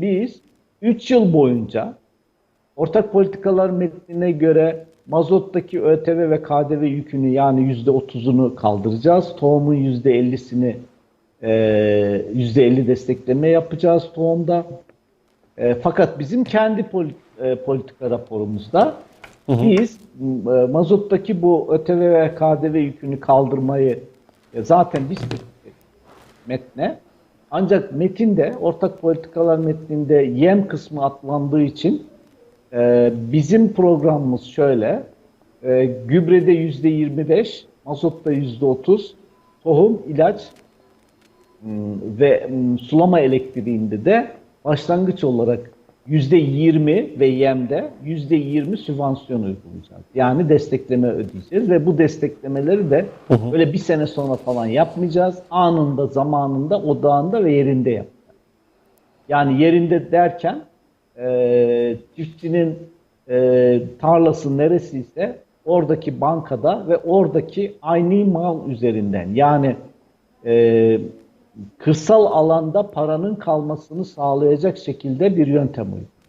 biz 3 yıl boyunca ortak politikalar metnine göre mazottaki ÖTV ve KDV yükünü yani %30'unu kaldıracağız. Tohumun %50'sini e, %50 destekleme yapacağız tohumda. E, fakat bizim kendi poli- e, politika raporumuzda biz e, mazottaki bu ÖTV ve KDV yükünü kaldırmayı e, zaten biz metne ancak metinde ortak politikalar metninde yem kısmı atlandığı için e, bizim programımız şöyle e, gübrede yüzde 25 mazotta yüzde 30 tohum ilaç m, ve m, sulama elektriğinde de başlangıç olarak 20 ve yemde yüzde 20 sübvansiyon uygulayacağız. Yani destekleme ödeyeceğiz ve bu desteklemeleri de böyle bir sene sonra falan yapmayacağız. Anında, zamanında, odağında ve yerinde yapacağız. Yani yerinde derken e, çiftçinin e, tarlası neresiyse oradaki bankada ve oradaki aynı mal üzerinden yani e, kırsal alanda paranın kalmasını sağlayacak şekilde bir yöntem uygulayacağız.